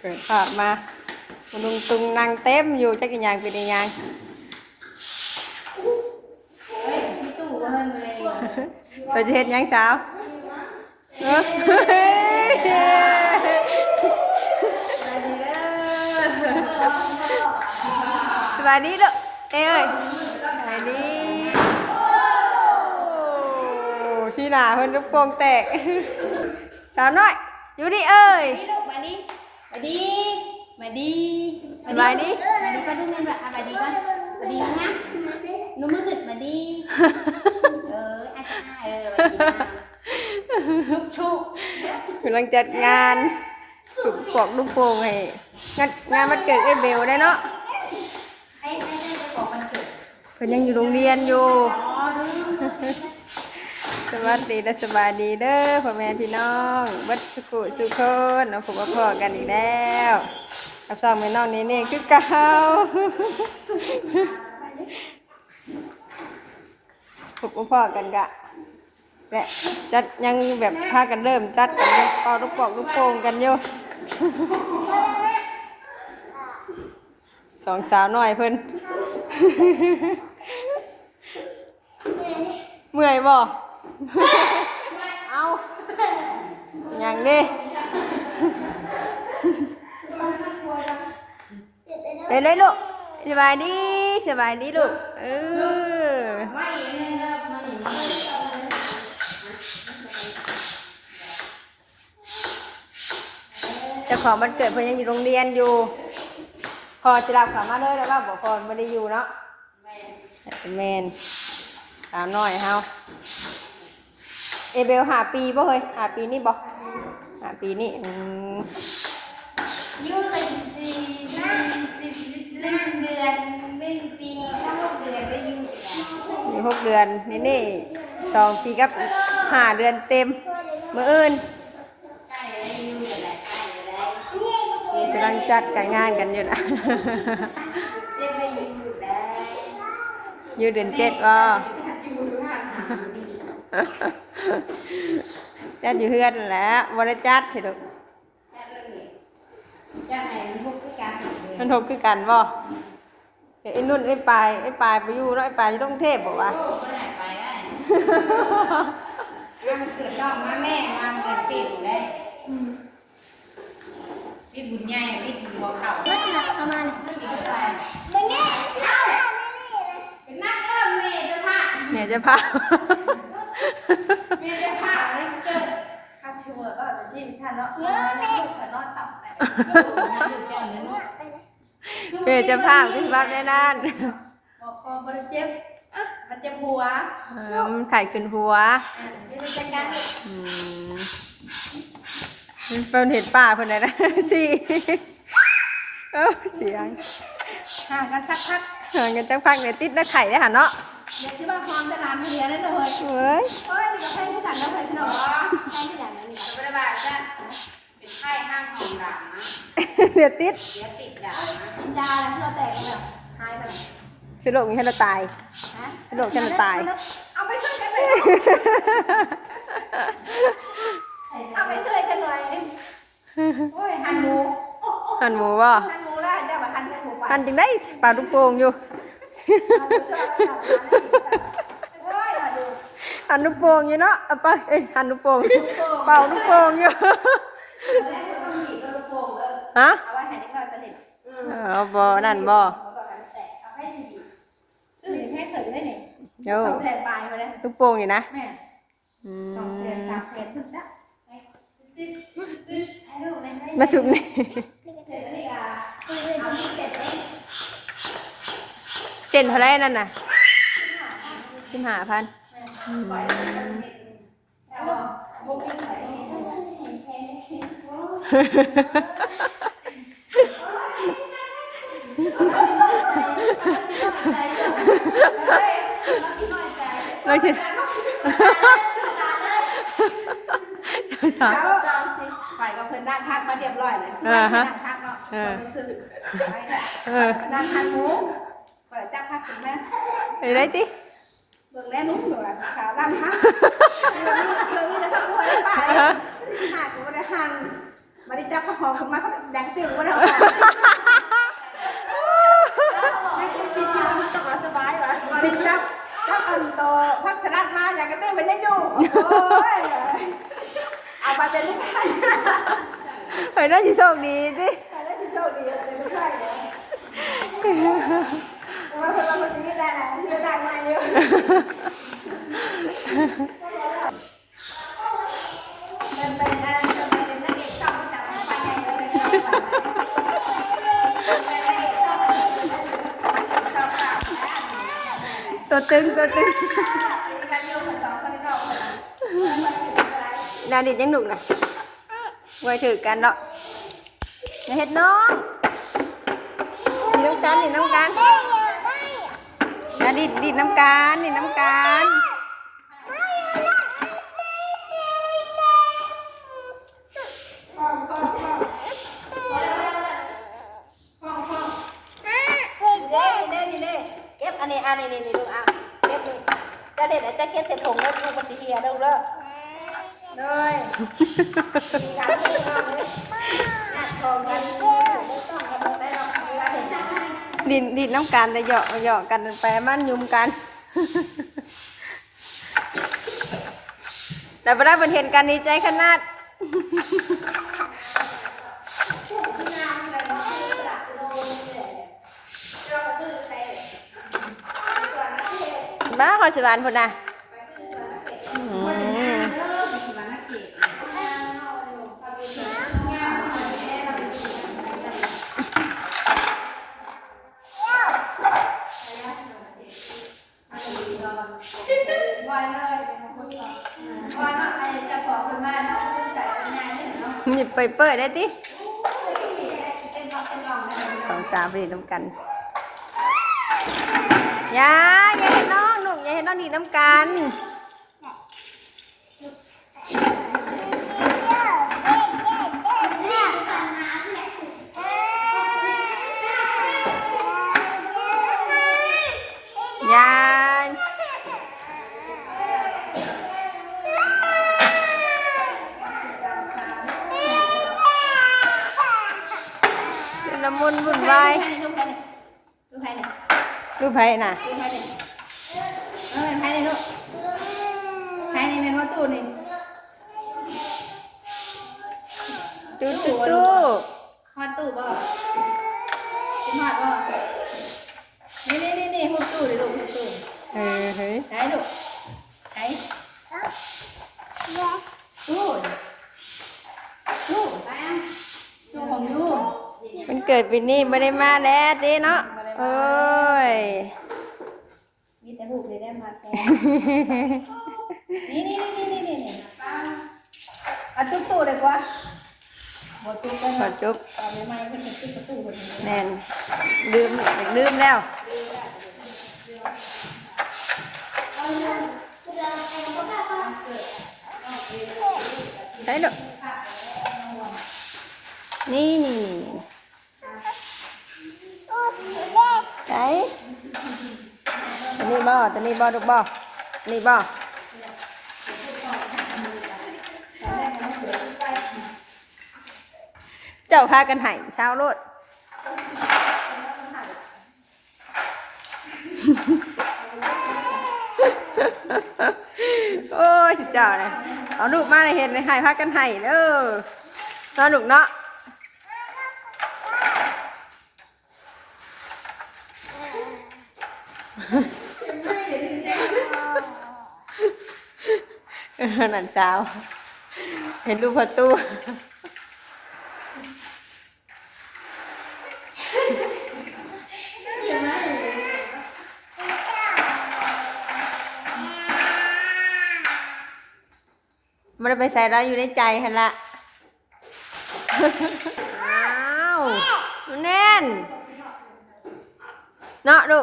เกิดภาพมาคุณลุงตุงนั่งเต็มอยู่จักรยานเป็นยังไงเฮ้ยพี่ตู่ว่ามันเลยเราจะเห็นยังสาวเออสบายดีลูกเอ้ยสบายดีโอ้ชีหนาเพิ่นลูกโป่งแตก สาวน้อย อยู่ดิเอ้ยนี่ลูกมาดิมาดิมาดิสบายดีมาดิก็ดูนั่นแหละอะมาดิก่อนมาดินะหนูมือขึ้นมาดิเอออาจารย์เออมาดินะชุกชุกกำลังจัดงานสุกปอกลูกโป่งให้งานงานมันเกิดไอ้เบลได้เนาะไอ้ไอ้ไอ้จะบอกมันเกิดเพิ่นยังอยู่โรงเรียนอยู่อ๋อดู สวัสดีและสบายดีเด้อพ่อแม่พี่น้องวัดชุกุสุคนเอาผมมาพอกันอีกแล้วกับสองแม่น้องนี่นี่คือเก่าผมมาพอกันกะและจัดยังแบบพากันเริ่มจัดกันยู่เป่าลูกปอกลูกโป่งกันอยู่สองสาวน้อยเพิ่นเมื่อยบ่ เอาอย่างนี้เล่นเลยลูกสบายดีสบายดีลูกเออไม่เนี่ยนะมาดิเจ้าของมันเกิดเพิ่นยังอยู่โรงเรียนอยู่ พอสิรับขามาเลยแล้วว่าบอกพอไม่ได้อยู่เนาะแมนสาวน้อยเฮา เอเบลหาปีบ่เฮ้ยหาปีนี่บ่หาปีนี่อืมยูเลยสี่สี่สิบเล่นเดือนเล่นปีก็หกเดือนได้ยูแล้วมีหกเดือนนี่นี่สองปีกับห้าเดือนเต็มมื่ออื่นใกล้ได้ยูอะไรใกล้ได้กำลังจัดการงานกันอยู่นะเจ็ดได้ยูได้อยู่เดือนเจ็ดก็ยูผ่านหา จัดอยู่เฮือนนั่นแหล้วบริจัดสิลูกแค่เรื่องนี้จะให้มันพวกคือการหักเลยมันทกคือกันบ่เดี๋ยวไอ้นุ่นไอ้ปลายไอ้ปลายไปอยู่เนาะไอ้ปลายอยู่กรุงเทพบอกว่า โอ้ก็ไหนไปได้มันเกิดนอกมาแม่มาเกิดสิบได้พี่บุญใหญ่พี่บุญบัวเข่าไม่หนักประมาณไม่สิบไปเป็นนักเริ่มเมย์จะพาเมียจะพา เมย์จะพาอะไรเกิด ข้า ชัวร์ก็เป็นที่มิชันเนาะเงินไม่ถูกนอนต่ำแต่เมียจะพาขึ้นบ้านแน่นานบอกคอบริเจ็บมันเจ็บหัวเออมันไข่ขึ้นหัวจะจัดการอืมมันเป็นเห็นป่าเพิ่นไหนนะชีเออเสียงห่างกันสักพักห่างกันจักพักเนี่ยติดนะไข่ได้อหันเนาะ เดี๋ยวที่ว่าพร้อมจะนานเรียนได้เลยเฮ้ยเฮ้ยนี่ก็แค่ที่กันแล้วเลยพี่น้องแค่ที่กันแล้วนี่จะไม่ได้บาดจะเป็นไข้ห้างของหลังนะเดี๋ยวติดเดี๋ยวติดด่านะกินยาแล้วเพื่อแตกแบบหายไปชื่อโรคมีแค่เราตายฮะชื่อโรคแค่เราตาย เอาไปช่วยกันเลยเอาไปช่วยกันหน่อยโอ้ยหันหมูหันหมูบ่หันหมูได้ได้แบบหันหมูไปหันจังได้ปลาลูกโป่งอยู่โอ้ยมาดู หันลูกโป่งอยู่เนาะเอาไปเอ้ยหันลูกโป่งเป่าลูกโป่งอยู่แรกต้องหนีกระโปรงเลยฮะเอาไว้ให้ได้ก่อนสนิทเอาบ่นั่นบ่เอาแบบนั้นแต่เอาให้ดีๆซื้อแค่เสริมได้เนี่ยเดี๋ยวสองแสนปลายมาเลยลูกโป่งนี่นะแม่อืสองแสนมสามแสนพึ่งนะให้ลูกเลยให้มาสุกนี่ เสร็จแล้วนี่อะเอาที่เสร็จแล้ว เจ นเท่าไรนั่นน่ะสิบห้าพันแล้วก็บุกไปใส่ในแล้วคิดสาวแล้วจองสิไปกับเพื่อนนั่งข้างมาเรียบร้อยเลยนั่งข้างเนาะไปซื้อไปเนี่ยเออนั่งข้างหมูเปิดจับ พักถึงแม่ไปได้ติเบิ่งแน่นุ่มอยู่อะขาวดำฮะเดี๋ยวนี้เดี๋ยวนี้นะครับพ่อป้าหากูไม่ได้หันมาได้จับข้าวหอมขึ้นมาเขาแดงตึงมาแล้วไม่คิดคิดคิดว่ามันต้องสบายวะมาได้จับจับอันโตพักสลัดมาอย่างกระตื้อมันยังอยู่โอ้ยเอาไปเป็นลูกไข่เฮ้ยน่าจะโชคดีสิใครได้ชื่อโชคดีเป็นลูกไข่เลย ต้องจับไปใหญ่เลยตัวตึงตัวตึงดาดิดยังหนุกนะไว้ถือกันเนาะอย่าเห็ดน้องดีน้ำกันดีน้ำกัน ดาดิดดิดน้ำกานดิดน้ำกานก็บอันนี้อันนี้นี่ดูอะเก็บนี่จะเด็ดจะเก็บเศษถุงแล้วดูปฏิเฮียดูเลยเลยมีการดูเลยอัดทองกันต้องกระโดดได้หรอกเวลาเห็น ดินดินน้ำกันแต่เหยาะเหยาะกันไปมันยุมกัน แต่พอได้เป็นเห็นกันดีใจขนาดบ้าขอสิบานพุ่นนะอืม เด้อไปที่บ้านนักเก็ต วันเลยวันมาไอ้จะขอคนมาเนาะใจเป็นไงเนาะ หยิบ ไปเปิดได้ติเป็นรองเป็นรองเลยสองสามไปดีน้ำกันอย่าอย่าเห็นน้องหนุ่มอย่าเห็นน้องดีน้ำกัน ยายเป็นละมุนวุ่นวาย ลูกใครเนี่ยลูกใครเนี่ย รูปไผ่น่ะลูกใครเนี่ยเออใครเนี่ยลูกใครเนี่ยเป็นว่าตู้นี่ตู้ตู้ตู้ฮอดตู้บ่กินฮอดบ่นี่นี่นี่นี่หุบตู้ดิลูกหุบตู้เออเฮ้ยไหนลูกไหนตู้ตู้ไปอะตู้ของยูมันเกิดปีนี้ไม่ได้มาแล้วตีเนาะ โอ้ย มีแต่หุบเลยได้มาแทนนี่นี่นี่นี่นี่นี่เอาตู้ตู้เลยกว่าบ่ตู้กันขอจุ๊บตอนใหม่ๆเพิ่นเป็นตู้ประตูคนนี้แน่นลืมลืมแล้วใช่ลูกนี่นี่นี่ นี่ใช่ตัวนี้บ่ตัวนี้บ่ลูกบ่นี่บ่เจ้าพากันไห้เช้าโลดโอ้ยสุดเจ้าเลยเอาลูกมาเลยเห็นเลยให้พักกันให้เด้อเนาะลูกเนาะเออ นั่นสาว เห็นลูประตูมันไปใส่เราอยู่ในใจหันละอ้าวมันแน่น เนาะลู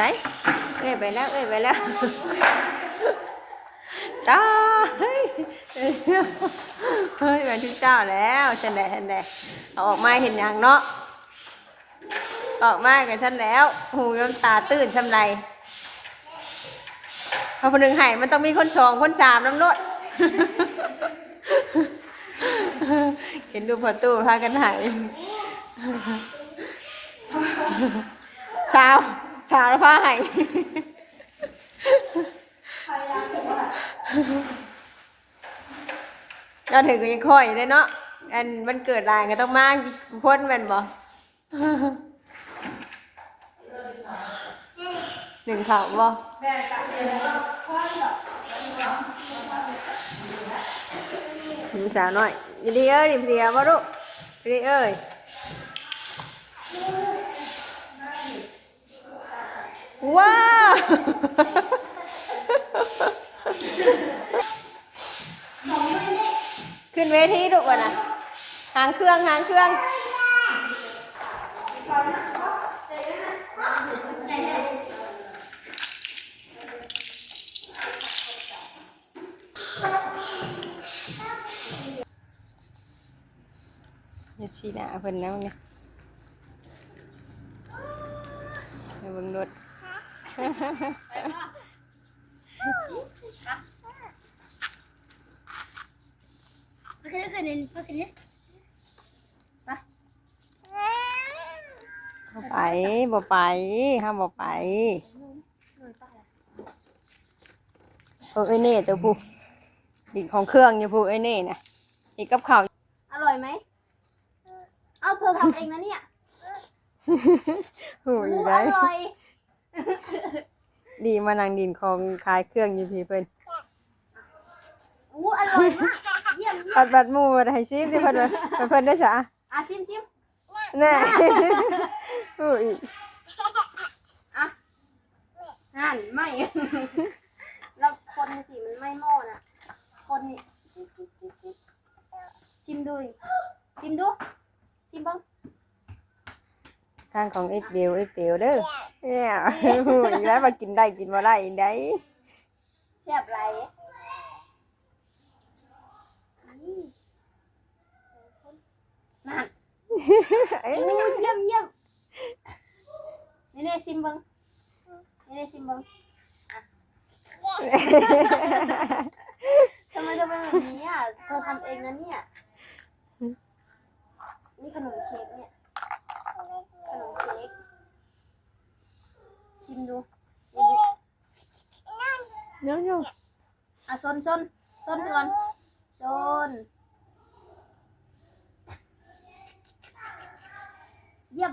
ใส่เอ้ยไปแล้วเอ้ยไปแล้วตาเฮ้ยเฮ้ยมาทุกเจ้าแล้วฉันแหละฉันแหละเอาออกมาเห็นอย่างเนาะออกมากับฉันแล้วหูน้ำตาตื่นชำไรพอคนหนึ่งหายมันต้องมีคนสองคนสามน้ำรถเห็นดูพอตู้พากันหายสาว สาวแล้วพาใหายเราถึงก็ยังค่อยเลยเนาะ อันมันเกิดรายก็ต้องมาพ้นมันบ่หนึ่งข่าวบ่หนูสาวน้อยยินดีเอ้ยยินดีเอ้ยบ่ลูกยินดีเอ้ย ว้าวขึ้นเวทีลูก่อนนะหางเครื่องหางเครื่องอย่าชี้หน้าเพิ่นนะมึงเนี่ยเดี๋ยวเบิ่งรถ บ่ไปบ่ไปห้ามบ่ไป เออไอ้เน่ตัวผู้ดินของเครื่องอยู่ผู้ไอ้เน่นะอีกกับข้าวอร่อยไหม เอาเธอทำเองนะเนี่ยหูยอได้อร่อย ดีมานั่งดินของขายเครื่องอยู่พี่เพิ่นอู้อร่อยมากเยี่ยมปัดบัดหมู่บัดให้ซิมสิเพิ่นว่าเพิ่นเพิ่นได้ซะอะชิมชิมแน่หูยนั่นไม่แล้วคนสิมันไม่หม้อน่ะ คนนี่จิ๊บจิ๊บจิ๊บจิ๊บชิมดูดิชิมดู ชิมบ้างทางของเอ็ดเบลเอ็ดเบลเด้อเนี่ยหูยแล้วมากินได้กินบ่ได้ได้แซ่บไรนี่นั่นเอ้ยอู้เยี่ยมเยี่ยมนี่เนี่ยชิมเบ้างนี่เนี่ยชิมเบ้างอะทำไมเธอเป็นแบบนี้อะเธอทำเองนะเนี่ย นี่ขนมเค้กเนี่ย ขนมเค้ก ชิมดูนี่ดิเดี๋ยวอะซนซนซนก่อนซนเยี่ยม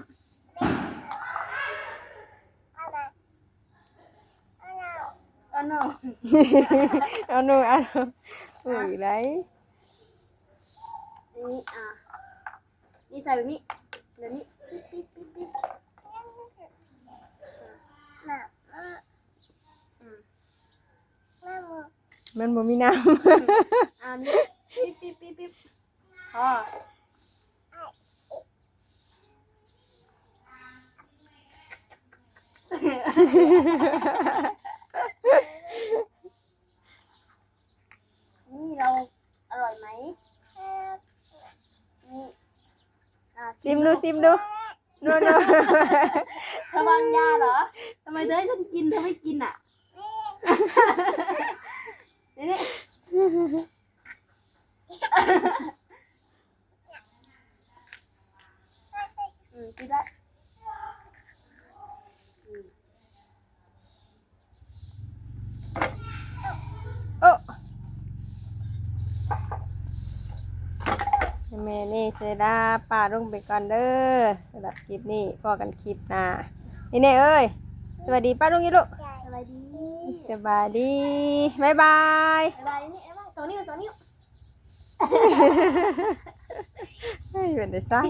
อ๋อ no ๆเอาหนูเอาหูยได้อันนี้อะนี่ใส่แบบนี้เดี๋ยวนี้ปิ๊บปิ๊บปิ๊บปิ๊บ อืมมันบ่มีน้ำ อันนี้ปิ๊บปิ๊บปิ๊บปิ๊บพอนี่เราอร่อยไหมนี่อะำซิมดูซิมดู โน่นเธอวางยาเหรอทำไมเธอให้ฉันกินเธอไม่กินอะนี่นี่อืมกินได้ โอ้ แม่นี่เสยดาป่าลงไปก่อนเด้อสำหรับคลิปนี้พอกันคลิปหน้านี่เน่เอ้ยสวัสดีป้าลุงยี่ลูกสบายดีสบายดีบ๊ายบายสบายนี่เอ้ยสองนิ้วสองนิ้วเฮ้ยเป็นแต่ไส้